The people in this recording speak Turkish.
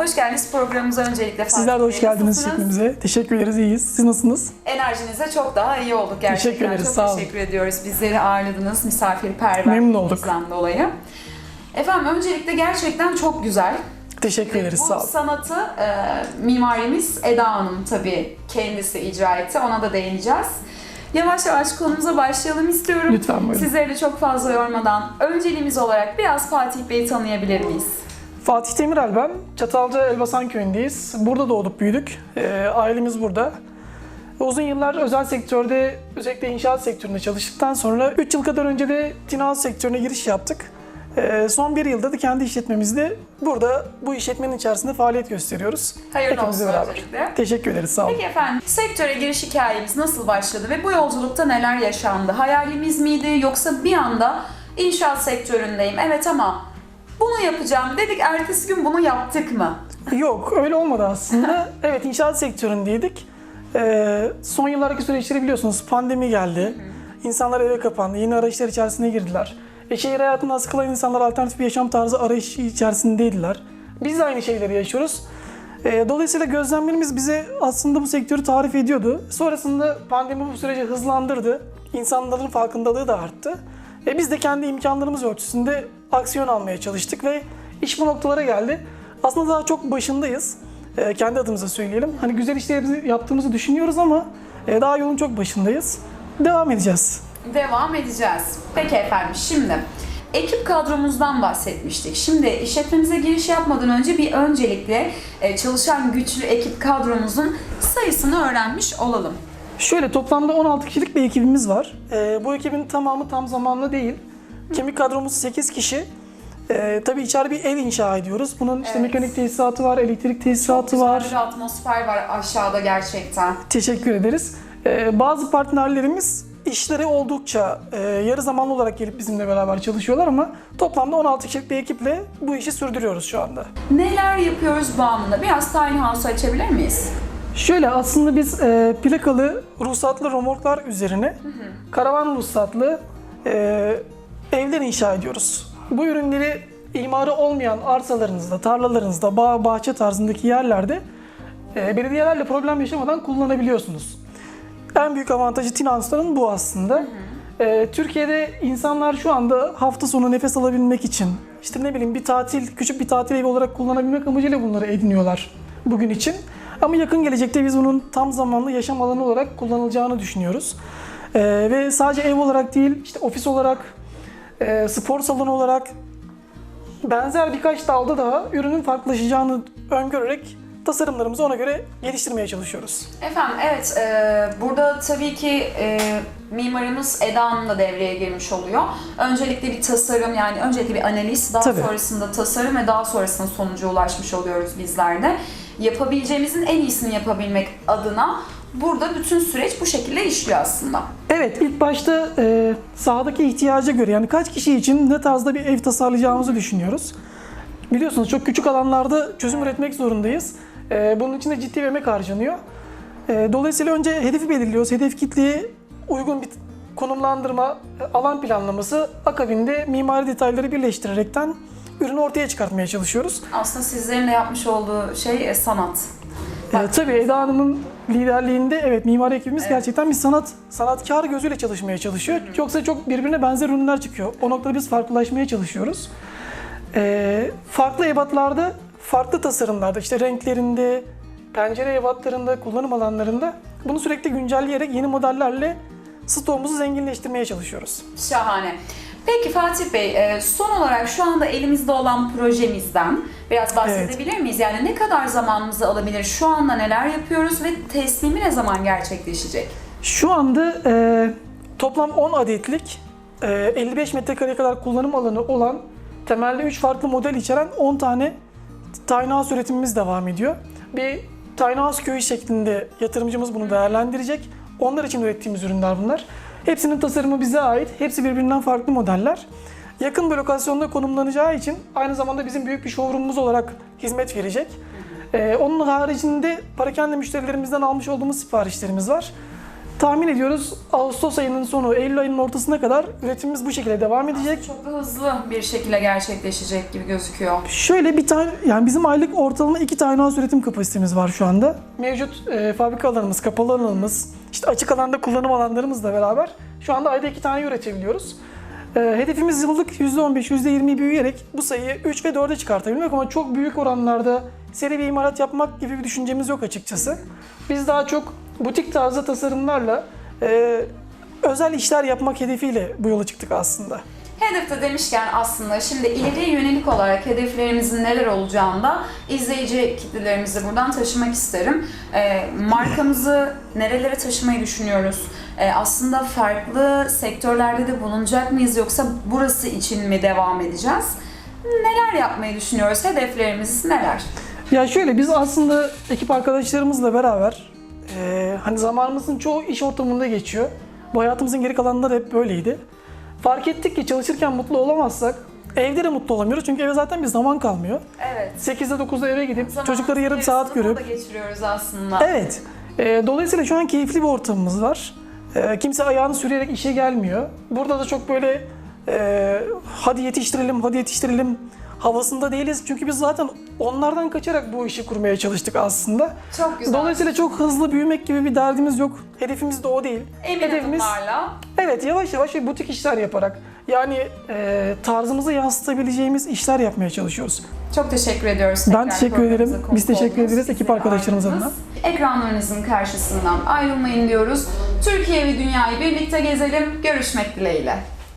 Hoş geldiniz programımıza öncelikle. Sizler de Fatih hoş Bey. geldiniz Nasılsınız? şeklimize. Teşekkür ederiz, iyiyiz. Siz nasılsınız? Enerjinize çok daha iyi olduk gerçekten. Teşekkür ederiz, Çok sağ olun. teşekkür ediyoruz. Bizleri ağırladınız misafirperver. Memnun olduk. dolayı. Efendim öncelikle gerçekten çok güzel. Teşekkür ederiz, Bu sağ olun. sanatı e, mimarimiz Eda Hanım tabii kendisi icra etti. Ona da değineceğiz. Yavaş yavaş konumuza başlayalım istiyorum. Lütfen buyurun. Sizleri de çok fazla yormadan önceliğimiz olarak biraz Fatih Bey'i tanıyabilir miyiz? Fatih Demirel ben. Çatalca Elbasan köyündeyiz. Burada doğdup büyüdük. Ee, ailemiz burada. Uzun yıllar özel sektörde, özellikle inşaat sektöründe çalıştıktan sonra 3 yıl kadar önce de finans sektörüne giriş yaptık. Ee, son bir yılda da kendi işletmemizde burada bu işletmenin içerisinde faaliyet gösteriyoruz. Hayırlı Hepimizle olsun beraber. öncelikle. Teşekkür ederiz, sağ olun. Peki efendim, sektöre giriş hikayemiz nasıl başladı ve bu yolculukta neler yaşandı? Hayalimiz miydi yoksa bir anda inşaat sektöründeyim evet ama bunu yapacağım dedik ertesi gün bunu yaptık mı? Yok öyle olmadı aslında. evet inşaat sektöründeydik. Ee, son yıllardaki süreçleri biliyorsunuz pandemi geldi. İnsanlar eve kapandı. Yeni arayışlar içerisine girdiler. E, şehir hayatında sıkılan insanlar alternatif bir yaşam tarzı arayışı içerisindeydiler. Biz de aynı şeyleri yaşıyoruz. Ee, dolayısıyla gözlemlerimiz bize aslında bu sektörü tarif ediyordu. Sonrasında pandemi bu süreci hızlandırdı. İnsanların farkındalığı da arttı. E, biz de kendi imkanlarımız ölçüsünde aksiyon almaya çalıştık ve iş bu noktalara geldi. Aslında daha çok başındayız. E, kendi adımıza söyleyelim. Hani güzel işlerimizi yaptığımızı düşünüyoruz ama e, daha yolun çok başındayız. Devam edeceğiz. Devam edeceğiz. Peki efendim şimdi ekip kadromuzdan bahsetmiştik. Şimdi işletmemize giriş yapmadan önce bir öncelikle e, çalışan güçlü ekip kadromuzun sayısını öğrenmiş olalım. Şöyle toplamda 16 kişilik bir ekibimiz var. E, bu ekibin tamamı tam zamanlı değil. Kemik kadromuz 8 kişi. E, tabii içeride bir ev inşa ediyoruz. Bunun işte Evet. mekanik tesisatı var, elektrik tesisatı Güzel var. bir atmosfer var aşağıda gerçekten. Teşekkür ederiz. Ee, bazı partnerlerimiz işleri oldukça e, yarı zamanlı olarak gelip bizimle beraber çalışıyorlar ama toplamda 16 kişilik bir ekiple bu işi sürdürüyoruz şu anda. Neler yapıyoruz anlamda? Biraz tiny house açabilir miyiz? Şöyle aslında biz e, plakalı ruhsatlı romorklar üzerine karavan ruhsatlı e, evler inşa ediyoruz. Bu ürünleri imarı olmayan arsalarınızda, tarlalarınızda, bağ, bahçe tarzındaki yerlerde e, belediyelerle problem yaşamadan kullanabiliyorsunuz. En büyük avantajı Tinans'ların bu aslında. E, Türkiye'de insanlar şu anda hafta sonu nefes alabilmek için, işte ne bileyim bir tatil, küçük bir tatil evi olarak kullanabilmek amacıyla bunları ediniyorlar bugün için. Ama yakın gelecekte biz bunun tam zamanlı yaşam alanı olarak kullanılacağını düşünüyoruz. E, ve sadece ev olarak değil, işte ofis olarak, e, spor salonu olarak benzer birkaç dalda daha ürünün farklılaşacağını öngörerek tasarımlarımızı ona göre geliştirmeye çalışıyoruz. Efendim evet e, burada tabii ki e, mimarımız Eda Hanım da devreye girmiş oluyor. Öncelikle bir tasarım yani öncelikle bir analiz daha Tabii. sonrasında tasarım ve daha sonrasında sonuca ulaşmış oluyoruz bizler de. Yapabileceğimizin en iyisini yapabilmek adına burada bütün süreç bu şekilde işliyor aslında. Evet, ilk başta e, sahadaki ihtiyaca göre yani kaç kişi için ne tarzda bir ev tasarlayacağımızı düşünüyoruz. Biliyorsunuz çok küçük alanlarda çözüm üretmek zorundayız. E, bunun için de ciddi bir emek harcanıyor. E, dolayısıyla önce hedefi belirliyoruz. Hedef kitleye uygun bir konumlandırma, e, alan planlaması, akabinde mimari detayları birleştirerekten ürünü ortaya çıkartmaya çalışıyoruz. Aslında sizlerin de yapmış olduğu şey e, sanat. Ee, tabii Eda Hanım'ın liderliğinde evet mimari ekibimiz Evet. gerçekten bir sanat sanatkar gözüyle çalışmaya çalışıyor. Yoksa çok birbirine benzer ürünler çıkıyor. O noktada biz farklılaşmaya çalışıyoruz. Ee, farklı ebatlarda, farklı tasarımlarda, işte renklerinde, pencere ebatlarında, kullanım alanlarında bunu sürekli güncelleyerek yeni modellerle stoğumuzu zenginleştirmeye çalışıyoruz. Şahane. Peki Fatih Bey, e, son olarak şu anda elimizde olan projemizden biraz bahsedebilir miyiz? Yani ne kadar zamanımızı alabilir? Şu anda neler yapıyoruz ve teslimi ne zaman gerçekleşecek? Şu anda e, toplam 10 adetlik e, 55 metrekareye kadar kullanım alanı olan temelde 3 farklı model içeren 10 tane tiny house üretimimiz devam ediyor. Bir tiny house köyü şeklinde yatırımcımız bunu değerlendirecek. Onlar için ürettiğimiz ürünler bunlar. Hepsinin tasarımı bize ait. Hepsi birbirinden farklı modeller. Yakın bir lokasyonda konumlanacağı için aynı zamanda bizim büyük bir showroomumuz olarak hizmet verecek. Ee, onun haricinde parakende müşterilerimizden almış olduğumuz siparişlerimiz var. Tahmin ediyoruz Ağustos ayının sonu, Eylül ayının ortasına kadar üretimimiz bu şekilde devam edecek. Çok da hızlı bir şekilde gerçekleşecek gibi gözüküyor. Şöyle bir tane, yani bizim aylık ortalama iki tane az üretim kapasitemiz var şu anda. Mevcut e, fabrika alanımız, kapalı alanımız, işte açık alanda kullanım alanlarımızla beraber şu anda ayda iki tane üretebiliyoruz. E, hedefimiz yıllık %15, %20 büyüyerek bu sayıyı 3 ve 4'e çıkartabilmek ama çok büyük oranlarda seri bir imalat yapmak gibi bir düşüncemiz yok açıkçası. Biz daha çok butik tarzı tasarımlarla e, özel işler yapmak hedefiyle bu yola çıktık aslında. Hedefte demişken aslında şimdi ileriye yönelik olarak hedeflerimizin neler olacağını da izleyici kitlelerimizi buradan taşımak isterim. Ee, markamızı nerelere taşımayı düşünüyoruz? Ee, aslında farklı sektörlerde de bulunacak mıyız yoksa burası için mi devam edeceğiz? Neler yapmayı düşünüyoruz? Hedeflerimiz neler? Ya şöyle biz aslında ekip arkadaşlarımızla beraber e, hani zamanımızın çoğu iş ortamında geçiyor. Bu hayatımızın geri kalanında da hep böyleydi. Fark ettik ki çalışırken mutlu olamazsak evde de mutlu olamıyoruz çünkü eve zaten bir zaman kalmıyor. Evet. 8'de 9'da eve gidip Zamanımızın çocukları yarım saat görüp burada geçiriyoruz aslında. Evet. E, dolayısıyla şu an keyifli bir ortamımız var. E, kimse ayağını sürerek işe gelmiyor. Burada da çok böyle e, hadi yetiştirelim, hadi yetiştirelim havasında değiliz. Çünkü biz zaten onlardan kaçarak bu işi kurmaya çalıştık aslında. Çok güzel. Dolayısıyla çok hızlı büyümek gibi bir derdimiz yok. Hedefimiz de o değil. Emin Hedefimiz adımlarla evet yavaş yavaş ve butik işler yaparak yani e, tarzımızı yansıtabileceğimiz işler yapmaya çalışıyoruz. Çok teşekkür ediyoruz. Ben teşekkür ederim. Biz teşekkür ederiz ekip arkadaşlarımız adına. Ekranlarınızın karşısından ayrılmayın diyoruz. Türkiye ve dünyayı birlikte gezelim. Görüşmek dileğiyle.